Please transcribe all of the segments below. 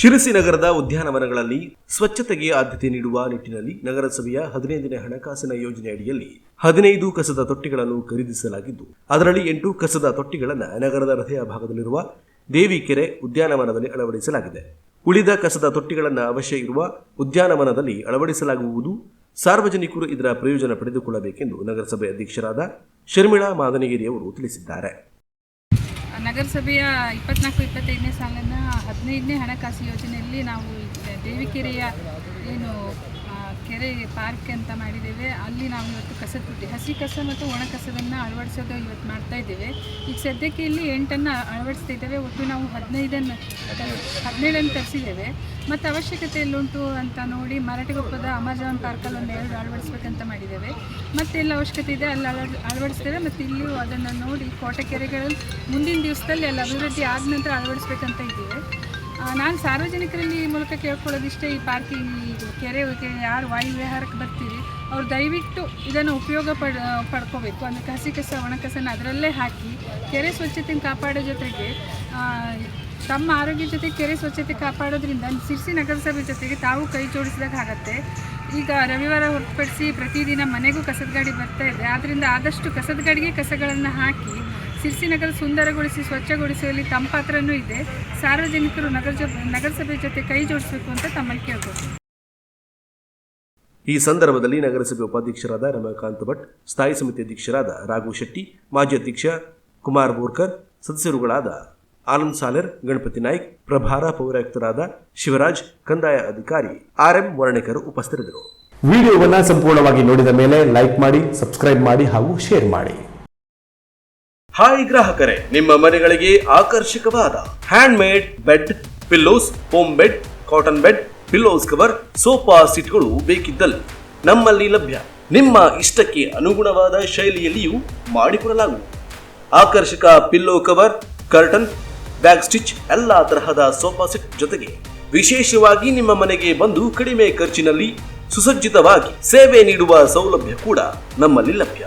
ಶಿರಸಿ ನಗರದ ಉದ್ಯಾನವನಗಳಲ್ಲಿ ಸ್ವಚ್ಛತೆಗೆ ಆದ್ಯತೆ ನೀಡುವ ನಿಟ್ಟಿನಲ್ಲಿ ನಗರಸಭೆಯ ಹದಿನೈದನೇ ಹಣಕಾಸಿನ ಯೋಜನೆ ಅಡಿಯಲ್ಲಿ ಹದಿನೈದು ಕಸದ ತೊಟ್ಟಿಗಳನ್ನು ಖರೀದಿಸಲಾಗಿದ್ದು, ಅದರಲ್ಲಿ ಎಂಟು ಕಸದ ತೊಟ್ಟಿಗಳನ್ನು ನಗರದ ಹೃದಯ ಭಾಗದಲ್ಲಿರುವ ದೇವಿಕೆರೆ ಉದ್ಯಾನವನದಲ್ಲಿ ಅಳವಡಿಸಲಾಗಿದೆ. ಉಳಿದ ಕಸದ ತೊಟ್ಟಿಗಳನ್ನು ಅವಶ್ಯ ಇರುವ ಉದ್ಯಾನವನದಲ್ಲಿ ಅಳವಡಿಸಲಾಗುವುದು. ಸಾರ್ವಜನಿಕರು ಇದರ ಪ್ರಯೋಜನ ಪಡೆದುಕೊಳ್ಳಬೇಕೆಂದು ನಗರಸಭೆ ಅಧ್ಯಕ್ಷರಾದ ಶರ್ಮಿಳಾ ಮಾದನಗಿರಿಯವರು ತಿಳಿಸಿದ್ದಾರೆ. ನಗರಸಭೆಯ ಇಪ್ಪತ್ನಾಲ್ಕು ಇಪ್ಪತ್ತೈದನೇ ಸಾಲನ್ನು ಹದಿನೈದನೇ ಹಣಕಾಸು ಯೋಜನೆಯಲ್ಲಿ ನಾವು ದೇವಿಕೆರೆಯ ಏನು ಕೆರೆ ಪಾರ್ಕ್ ಅಂತ ಮಾಡಿದ್ದೇವೆ. ಅಲ್ಲಿ ನಾವು ಇವತ್ತು ಕಸದ ಬುಟ್ಟಿ ಹಸಿ ಕಸ ಮತ್ತು ಒಣ ಕಸವನ್ನು ಅಳವಡಿಸೋದು ಇವತ್ತು ಮಾಡ್ತಾ ಇದ್ದೇವೆ. ಈಗ ಸದ್ಯಕ್ಕೆ ಇಲ್ಲಿ ಎಂಟನ್ನು ಅಳವಡಿಸ್ತಾ ಇದ್ದೇವೆ. ಒಟ್ಟು ನಾವು ಹದಿನೈದನ್ನು ಹದಿನೈದನ್ನು ತರಿಸಿದ್ದೇವೆ. ಮತ್ತು ಅವಶ್ಯಕತೆ ಎಲ್ಲುಂಟು ಅಂತ ನೋಡಿ ಮರಾಠಿಗೊಪ್ಪದ ಅಮೆಜಾನ್ ಪಾರ್ಕಲ್ಲಿ ಒಂದು ಎರಡು ಅಳವಡಿಸ್ಬೇಕಂತ ಮಾಡಿದ್ದೇವೆ. ಮತ್ತೆ ಎಲ್ಲ ಅವಶ್ಯಕತೆ ಇದೆ, ಅಲ್ಲಿ ಅಳವಡ್, ಅಳವಡಿಸ್ತೇವೆ. ಮತ್ತು ಇಲ್ಲಿಯೂ ಅದನ್ನು ನೋಡಿ ಕೋಟೆ ಕೆರೆಗಳು ಮುಂದಿನ ದಿವಸದಲ್ಲಿ ಅಲ್ಲಿ ಅಭಿವೃದ್ಧಿ ಆದ ನಂತರ ಅಳವಡಿಸ್ಬೇಕಂತ ಇದ್ದೀವಿ. ನಾನು ಸಾರ್ವಜನಿಕರಲ್ಲಿ ಈ ಮೂಲಕ ಕೇಳ್ಕೊಳ್ಳೋದಿಷ್ಟೇ ಈ ಪಾರ್ಕಿಂಗ್ ಕೆರೆ ಯಾರು ವಾಯು ವಿಹಾರಕ್ಕೆ ಬರ್ತೀರಿ, ಅವ್ರು ದಯವಿಟ್ಟು ಇದನ್ನು ಉಪಯೋಗ ಪಡ್ ಪಡ್ಕೋಬೇಕು. ಅಂದರೆ ಕಸಿ ಕಸ, ಒಣ ಕಸನ ಅದರಲ್ಲೇ ಹಾಕಿ ಕೆರೆ ಸ್ವಚ್ಛತೆ ಕಾಪಾಡೋ ಜೊತೆಗೆ ತಮ್ಮ ಆರೋಗ್ಯ ಜೊತೆ ಕೆರೆ ಸ್ವಚ್ಛತೆ ಕಾಪಾಡೋದ್ರಿಂದ ಸಿರ್ಸಿ ನಗರಸಭೆ ಜೊತೆಗೆ ತಾವು ಕೈ ಜೋಡಿಸಿದಾಗ ಆಗತ್ತೆ. ಈಗ ರವಿವಾರ ಹೊರತುಪಡಿಸಿ ಪ್ರತಿದಿನ ಮನೆಗೂ ಕಸದ ಗಾಡಿ ಬರ್ತಾ ಇದೆ. ಆದ್ದರಿಂದ ಆದಷ್ಟು ಕಸದ ಗಾಡಿಗೆ ಕಸಗಳನ್ನು ಹಾಕಿ ಸಿರ್ಸಿ ನಗರ ಸುಂದರಗೊಳಿಸಿ ಸ್ವಚ್ಛಗೊಳಿಸುವಲ್ಲಿ ತಮ್ಮ ಪಾತ್ರನೂ ಇದೆ. ಸಾರ್ವಜನಿಕರು ನಗರ ಜೊ ನಗರಸಭೆ ಜೊತೆ ಕೈ ಜೋಡಿಸಬೇಕು ಅಂತ ತಮ್ಮಲ್ಲಿ ಕೇಳ್ಬೋದು ಈ ಸಂದರ್ಭದಲ್ಲಿ ನಗರಸಭೆ ಉಪಾಧ್ಯಕ್ಷರಾದ ರಮಾಕಾಂತ್ ಭಟ್ ಸ್ಥಾಯಿ ಸಮಿತಿ ಅಧ್ಯಕ್ಷರಾದ ರಾಘು ಶೆಟ್ಟಿ ಮಾಜಿ ಅಧ್ಯಕ್ಷ ಕುಮಾರ್ ಬೋರ್ಕರ್ ಸದಸ್ಯರುಗಳಾದ ಆನಂದ್ ಸಾಲರ್ ಗಣಪತಿ ನಾಯ್ಕ್ ಪ್ರಭಾರ ಪೌರಾಯುಕ್ತರಾದ ಶಿವರಾಜ್ ಕಂದಾಯ ಅಧಿಕಾರಿ ಆರ್ಎಂ ವರ್ಣೇಕರ್ ಉಪಸ್ಥಿತರಿದ್ದರು. ವಿಡಿಯೋವನ್ನ ಸಂಪೂರ್ಣವಾಗಿ ನೋಡಿದ ಮೇಲೆ ಲೈಕ್ ಮಾಡಿ ಸಬ್ಸ್ಕ್ರೈಬ್ ಮಾಡಿ ಹಾಗೂ ಶೇರ್ ಮಾಡಿ. ಹಾಯ್ ಗ್ರಾಹಕರೇ, ನಿಮ್ಮ ಮನೆಗಳಿಗೆ ಆಕರ್ಷಕವಾದ hand made bed, pillows, home bed, cotton bed, pillows cover, sofa ಸೀಟ್ಗಳು ಬೇಕಿದ್ದಲ್ಲಿ ನಮ್ಮಲ್ಲಿ ಲಭ್ಯ. ನಿಮ್ಮ ಇಷ್ಟಕ್ಕೆ ಅನುಗುಣವಾದ ಶೈಲಿಯಲ್ಲಿಯೂ ಮಾಡಿಕೊಡಲಾಗುವುದು. ಆಕರ್ಷಕ pillow cover, curtain, bag stitch, ಎಲ್ಲ ತರಹದ ಸೋಫಾ ಸೆಟ್ ಜೊತೆಗೆ ವಿಶೇಷವಾಗಿ ನಿಮ್ಮ ಮನೆಗೆ ಬಂದು ಕಡಿಮೆ ಖರ್ಚಿನಲ್ಲಿ ಸುಸಜ್ಜಿತವಾಗಿ ಸೇವೆ ನೀಡುವ ಸೌಲಭ್ಯ ಕೂಡ ನಮ್ಮಲ್ಲಿ ಲಭ್ಯ.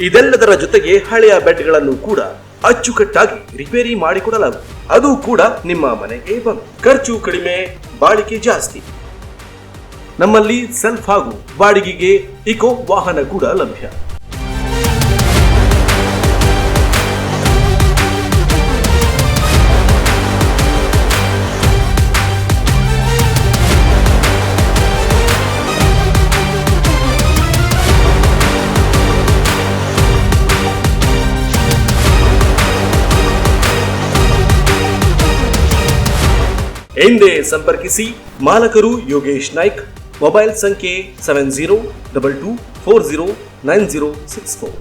ಇದೆಲ್ಲದರ ಜೊತೆಗೆ ಹಳೆಯ ಬೆಡ್ಗಳನ್ನು ಕೂಡ ಅಚ್ಚುಕಟ್ಟಾಗಿ ರಿಪೇರಿ ಮಾಡಿಕೊಡಲಾಗುವುದು. ಅದು ಕೂಡ ನಿಮ್ಮ ಮನೆಗೆ ಬಂದು. ಖರ್ಚು ಕಡಿಮೆ ಬಾಳಿಕೆ ಜಾಸ್ತಿ. ನಮ್ಮಲ್ಲಿ ಸೆಲ್ಫ್ ಹಾಗೂ ಬಾಡಿಗೆಗೆ ಇಕೋ ವಾಹನ ಕೂಡ ಲಭ್ಯ. ಎಂದೇ ಸಂಪರ್ಕಿಸಿ ಮಾಲಕರು ಯೋಗೇಶ್ ನಾಯ್ಕ್, ಮೊಬೈಲ್ ಸಂಖ್ಯೆ seven zero double two four zero nine zero six four.